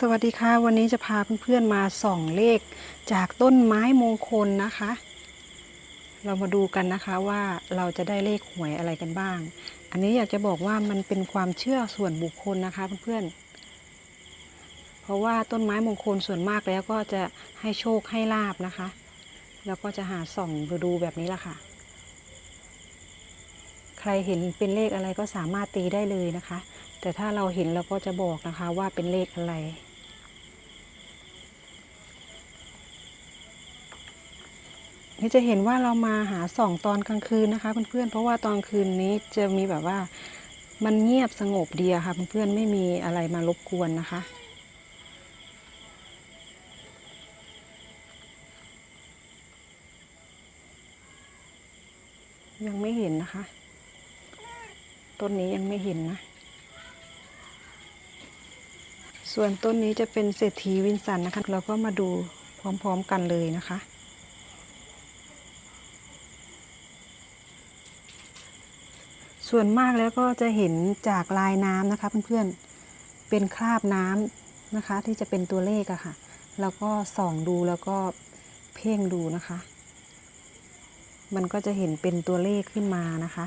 สวัสดีค่ะ วันนี้จะพาเพื่อนๆมาส่องเลขจากต้นไม้มงคลนะคะ เรามาดูกันนะคะว่าเราจะได้เลขหวยอะไรกันบ้าง อันนี้อยากจะบอกว่ามันเป็นความเชื่อส่วนบุคคลนะคะเพื่อนๆเพราะว่าต้นไม้มงคลส่วนมากแล้วก็จะให้โชคให้ลาบนะคะ แล้วก็จะหาส่องดูแบบนี้ละค่ะ ใครเห็นเป็นเลขอะไรก็สามารถตีได้เลยนะคะแต่ถ้าเราเห็นเราก็จะบอกนะคะว่าเป็นเลขอะไร นี่จะเห็นว่าเรามาหาส่องตอนกลางคืนนะคะเพื่อนๆเพราะว่าตอนคืนนี้จะมีแบบว่ามันเงียบสงบดีอะค่ะเพื่อนๆไม่มีอะไรมารบกวนนะคะ ยังไม่เห็นนะคะ ต้นนี้ยังไม่เห็นนะ ส่วนต้นนี้จะเป็นเศรษฐีวินสันนะคะ เราก็มาดูพร้อมๆกันเลยนะคะ ส่วนมากแล้วก็จะเห็นจากลายน้ำนะคะเพื่อนๆ เป็นคราบน้ำนะคะ ที่จะเป็นตัวเลขอะค่ะ แล้วก็ส่องดูแล้วก็เพ่งดูนะคะ มันก็จะเห็นเป็นตัวเลขขึ้นมานะคะ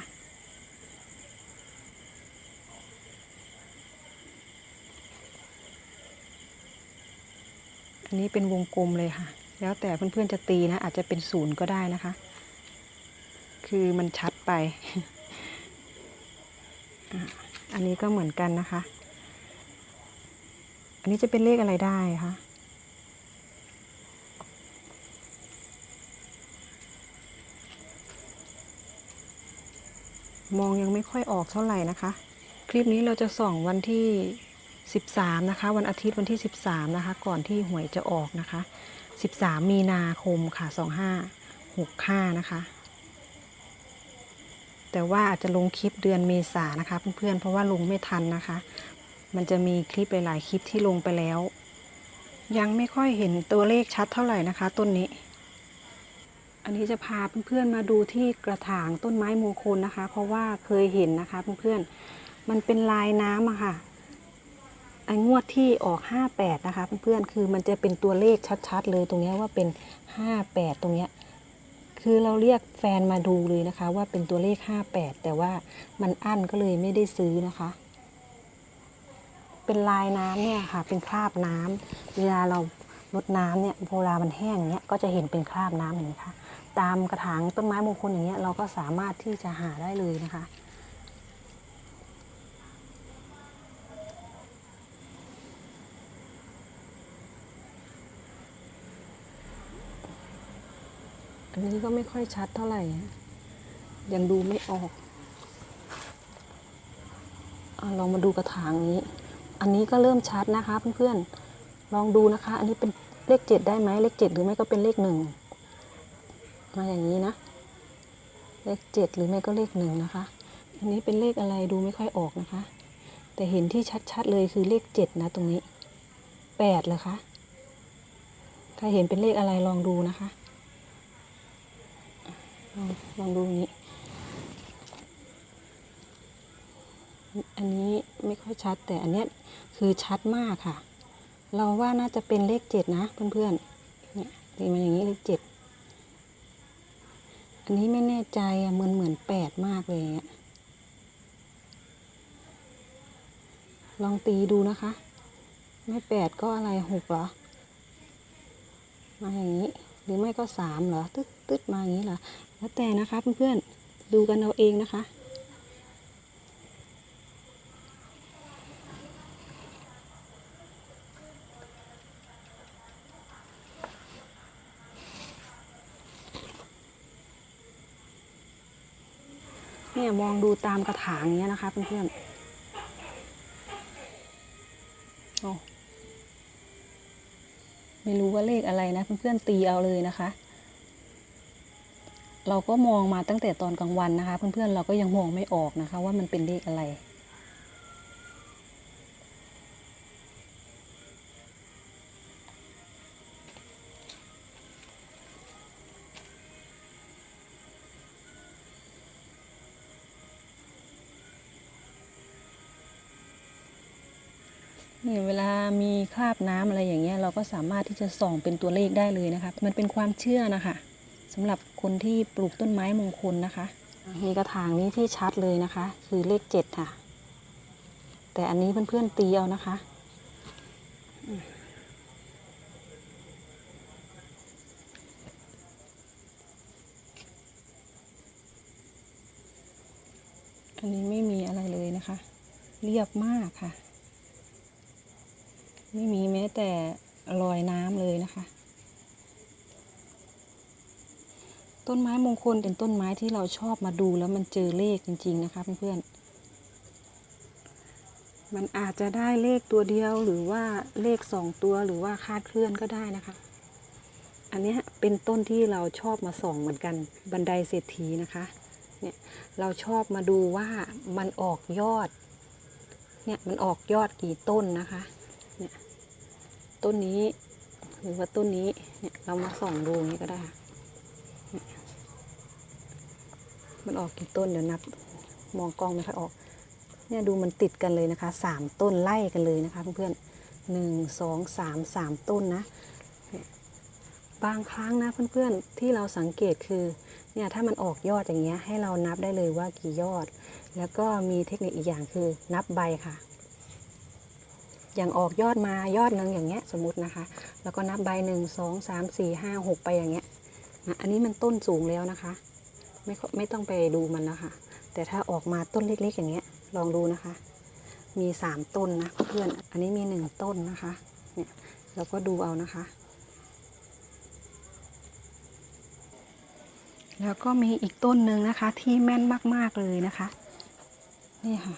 อันนี้เป็นวงกลมเลยค่ะ แล้วแต่เพื่อนๆจะตีนะ อาจจะเป็นศูนย์ก็ได้นะคะ คือมันชัดไป อันนี้ก็เหมือนกันนะคะ อันนี้จะเป็นเลขอะไรได้คะมองยังไม่ค่อยออกเท่าไหร่นะคะ คลิปนี้เราจะส่องวันที่ 13 นะคะ วันอาทิตย์วันที่ 13 นะคะ ก่อนที่หวยจะออกนะคะ 13 มีนาคมค่ะ 2565 นะคะ แต่ว่าอาจจะลงคลิปเดือนเมษานะคะเพื่อนๆ เพราะว่าลงไม่ทันนะคะ มันจะมีคลิปหลายๆคลิปที่ลงไปแล้ว ยังไม่ค่อยเห็นตัวเลขชัดเท่าไหร่นะคะ ต้นนี้ อันนี้จะพาเพื่อนๆมาดูที่กระถางต้นไม้มงคลนะคะ เพราะว่าเคยเห็นนะคะเพื่อนๆ มันเป็นลายน้ำอะค่ะไอ้งวดที่ออก 58 นะคะเพื่อนๆ คือมันจะเป็นตัวเลขชัดๆ เลยตรงเนี้ยว่าเป็น 58 ตรงเนี้ย คือเราเรียกแฟนมาดูเลยนะคะ ว่าเป็นตัวเลข 58 แต่ว่ามันอั้นก็เลยไม่ได้ซื้อนะคะ เป็นลายน้ำเนี่ยค่ะ เป็นคราบน้ำเวลาเราลดน้ำเนี่ยโวลามันแห้งเนี้ยก็จะเห็นเป็นคราบน้ำเห็นไหมคะตามกระถางต้นไม้มงคลอย่างเงี้ยเราก็สามารถที่จะหาได้เลยนะคะ อันนี้ก็ไม่ค่อยชัดเท่าไหร่ ยังดูไม่ออกอลองมาดูกระถางนี้ อันนี้ก็เริ่มชัดนะคะเพื่อนๆ ลองดูนะคะ อันนี้เป็นเลขเจ็ดได้ไหมเลขเจ็ดหรือไม่ก็เป็นเลขหนึ่ง มาอย่างนี้นะ เลขเจ็ดหรือไม่ก็เลขหนึ่งนะคะ อันนี้เป็นเลขอะไรดูไม่ค่อยออกนะคะ แต่เห็นที่ชัดๆเลยคือเลขเจ็ดนะ ตรงนี้แปดเหรอคะ ถ้าเห็นเป็นเลขอะไรลองดูนะคะ ลองดูนี้ อันนี้ไม่ค่อยชัดแต่อันเนี้ยคือชัดมากค่ะ เราว่าน่าจะเป็นเลขเจ็ดนะเพื่อนๆ เนี่ยตีมาอย่างนี้เลขเจ็ด อันนี้ไม่แน่ใจอะเหมือนเหมือนแปดมากเลยอะลองตีดูนะคะ ไม่แปดก็อะไรหกเหรอ มาอย่างนี้ หรือไม่ก็สามเหรอ ตึ๊ดตึ๊ดมาอย่างนี้เหรอ แล้วแต่นะคะเพื่อนๆ ดูกันเอาเองนะคะ เนี่ยมองดูตามกระถางเนี้ยนะคะเพื่อนๆโอ้ไม่รู้ว่าเลขอะไรนะเพื่อนๆตีเอาเลยนะคะ เราก็มองมาตั้งแต่ตอนกลางวันนะคะ เพื่อนๆเราก็ยังมองไม่ออกนะคะ ว่ามันเป็นเลขอะไร นี่เวลามีคราบน้ำอะไรอย่างเงี้ยเราก็สามารถที่จะส่องเป็นตัวเลขได้เลยนะคะ มันเป็นความเชื่อนะคะ สำหรับคนที่ปลูกต้นไม้มงคลนะคะมีกระถางนี้ที่ชัดเลยนะคะ คือเลขเจ็ดค่ะ แต่อันนี้เพื่อนๆตีเอานะคะอันนี้ไม่มีอะไรเลยนะคะ เรียบมากค่ะ ไม่มีแม้แต่รอยน้ำเลยนะคะ ต้นไม้มงคลเป็นต้นไม้ที่เราชอบมาดูแล้วมันเจอเลขจริง ๆ นะคะเพื่อนๆ มันอาจจะได้เลขตัวเดียวหรือว่าเลขสองตัวหรือว่าคาดเคลื่อนก็ได้นะคะ อันนี้เป็นต้นที่เราชอบมาส่องเหมือนกันบันไดเศรษฐีนะคะเนี่ยเราชอบมาดูว่ามันออกยอดเนี่ยมันออกยอดกี่ต้นนะคะเนี่ยต้นนี้หรือว่าต้นนี้เนี่ยเรามาส่องดูอย่างนี้ก็ได้ค่ะเนี่ย มันออกกี่ต้นเดี๋ยวนับมองกล้องไม่ค่อยออกเนี่ยดูมันติดกันเลยนะคะสามต้นไล่กันเลยนะคะเพื่อนๆหนึ่งสองสามสามต้นนะบางครั้งนะเพื่อนๆที่เราสังเกตคือเนี่ยถ้ามันออกยอดอย่างเงี้ยให้เรานับได้เลยว่ากี่ยอด แล้วก็มีเทคนิคอีกอย่างคือนับใบค่ะ อย่างออกยอดมายอดหนึ่งอย่างเงี้ยสมมตินะคะ แล้วก็นับใบหนึ่งสองสามสี่ห้าหกไปอย่างเงี้ยนะอันนี้มันต้นสูงแล้วนะคะ ไม่ไม่ต้องไปดูมันแล้วค่ะ แต่ถ้าออกมาต้นเล็กๆอย่างเงี้ย ลองดูนะคะ มีสามต้นนะเพื่อนอันนี้มีหนึ่งต้นนะคะ เนี่ยเราก็ดูเอานะคะ แล้วก็มีอีกต้นหนึ่งนะคะ ที่แม่นมากๆเลยนะคะ นี่ค่ะ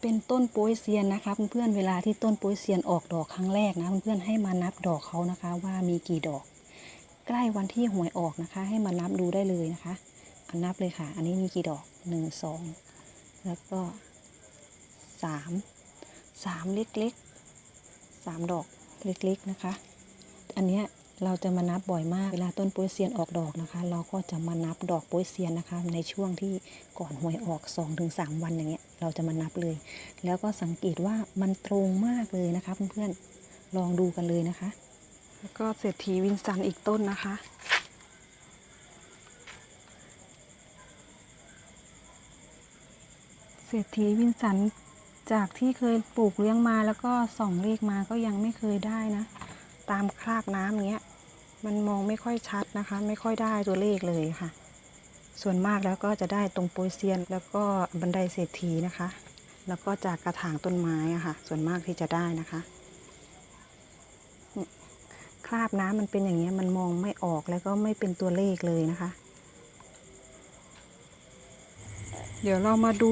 เป็นต้นโป๊ยเซียนนะคะเพื่อนๆเวลาที่ต้นโป๊ยเซียนออกดอกครั้งแรกนะเพื่อนๆให้มานับดอกเขานะคะ ว่ามีกี่ดอก ใกล้วันที่หวยออกนะคะ ให้มานับดูได้เลยนะคะเอานับเลยค่ะ อันนี้มีกี่ดอกหนึ่งสองแล้วก็สามสามเล็กๆสามดอกเล็กๆนะคะ อันเนี้ยเราจะมานับบ่อยมาก เวลาต้นโป๊ยเซียนออกดอกนะคะ เราก็จะมานับดอกโป๊ยเซียนนะคะ ในช่วงที่ก่อนหวยออก 2-3 วันอย่างเงี้ย เราจะมานับเลย แล้วก็สังเกตว่ามันตรงมากเลยนะคะเพื่อนๆ ลองดูกันเลยนะคะ แล้วก็เศรษฐีวินสันอีกต้นนะคะ เศรษฐีวินสันจากที่เคยปลูกเลี้ยงมาแล้วก็ส่องเลขมาก็ยังไม่เคยได้นะ ตามคราบน้ำเงี้ย มันมองไม่ค่อยชัดนะคะ ไม่ค่อยได้ตัวเลขเลยค่ะ ส่วนมากแล้วก็จะได้ตรงโปยเซียน แล้วก็บันไดเศรษฐีนะคะ แล้วก็จากกระถางต้นไม้อะค่ะ ส่วนมากที่จะได้นะคะ คราบน้ำมันเป็นอย่างเงี้ยมันมองไม่ออกแล้วก็ไม่เป็นตัวเลขเลยนะคะ เดี๋ยวเรามาดู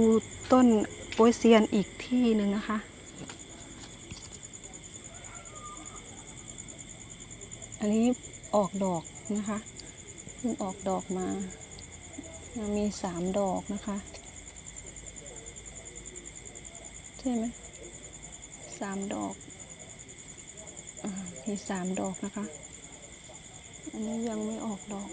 ต้นโปยเซียนอีกที่หนึ่งนะคะอันนี้ออกดอกนะคะเพิ่งออกดอกมายังมีสามดอกนะคะใช่ไหมสามดอก มีสามดอกนะคะ อันนี้ยังไม่ออกดอก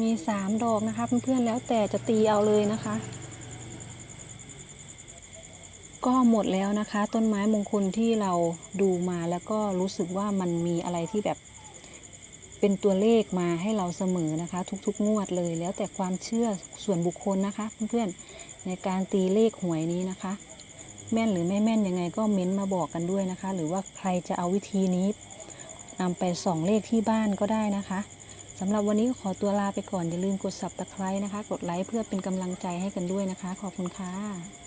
มีสามดอกนะคะเพื่อนๆแล้วแต่จะตีเอาเลยนะคะ ก็หมดแล้วนะคะ ต้นไม้มงคลที่เราดูมาแล้วก็รู้สึกว่ามันมีอะไรที่แบบเป็นตัวเลขมาให้เราเสมอนะคะ ทุกๆ งวดเลย แล้วแต่ความเชื่อส่วนบุคคลนะคะ เพื่อนๆในการตีเลขหวยนี้นะคะ แม่นหรือไม่แม่นยังไงก็เม้นมาบอกกันด้วยนะคะ หรือว่าใครจะเอาวิธีนี้นำไปส่องเลขที่บ้านก็ได้นะคะสำหรับวันนี้ก็ขอตัวลาไปก่อนอย่าลืมกด subscribe นะคะ กดไลค์เพื่อเป็นกำลังใจให้กันด้วยนะคะ ขอบคุณค่ะ